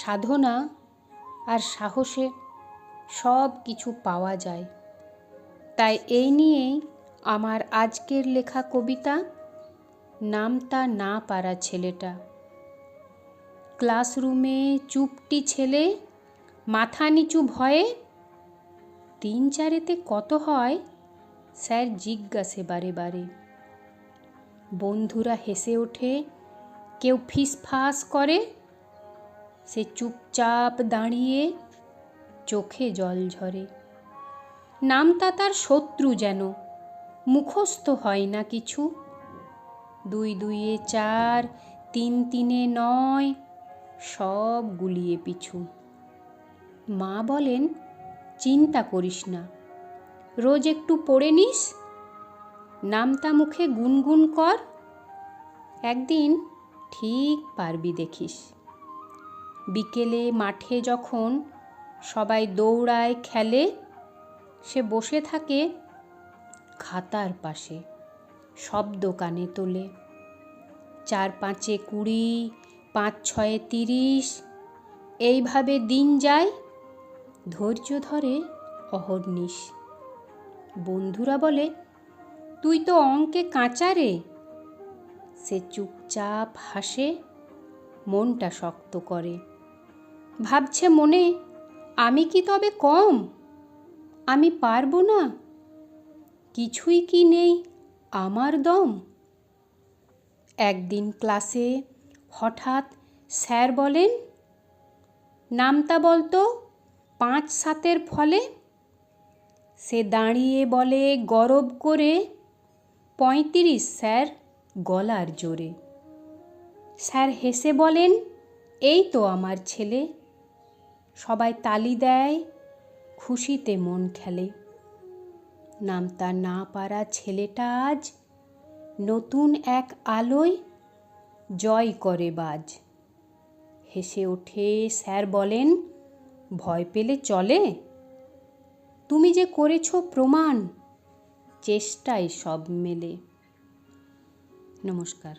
সাধনা আর সাহসে সব কিছু পাওয়া যায়। তাই এই নিয়েই আমার আজকের লেখা কবিতা নামতা না পারা ছেলেটা। ক্লাসরুমে চুপটি ছেলে, মাথা নিচু ভয়ে, তিন চারেতে কত হয়, স্যার জিজ্ঞাসে বারে বারে। বন্ধুরা হেসে ওঠে, কেউ ফিসফাস করে সে চুপচাপ দাঁড়িয়ে চোখে জল ঝরে। নামতা তার শত্রু যেন। মুখস্থ হয় না কিছু। দুই দুইয়ে চার, তিন তিনে নয়, সব গুলিয়ে পিছু। মা বলেন, চিন্তা করিস না। রোজ একটু পড়ে নিস। নামতা মুখে গুনগুন কর। একদিন ঠিক পারবি দেখিস। বিকেলে মাঠে যখন সবাই দৌড়ায়, খেলে, সে বসে থাকে খাতার পাশে, শব্দ কানে তোলে। চার পাঁচে কুড়ি পাঁচ ছয়ে তিরিশ, এইভাবে দিন যায়, ধৈর্য ধরে অহর্নিশ বন্ধুরা বলে, তুই তো অঙ্কে কাঁচা রে। সে চুপচাপ হাসে, মনটা শক্ত করে। ভাবছে মনে, আমি কি তবে কম? আমি পারব না? কিছুই কি নেই আমার দম? একদিন ক্লাসে হঠাৎ স্যার বলেন নামতা বলতো পাঁচ সাতের ফলে? সে দাঁড়িয়ে বলে, গরব করে পঁয়ত্রিশ স্যার গলার জোরে। স্যার হেসে বলেন, এই তো আমার ছেলে। সবাই তালি দেয়, খুশিতে মন খেলে নামতা না পারা ছেলেটা আজ, নতুন এক আলোয় জয় করে বাজ। হেসে ওঠে স্যার বলেন, ভয় পেলে চলে? তুমি যে করেছ প্রমাণ, চেষ্টায় সব মেলে। নমস্কার।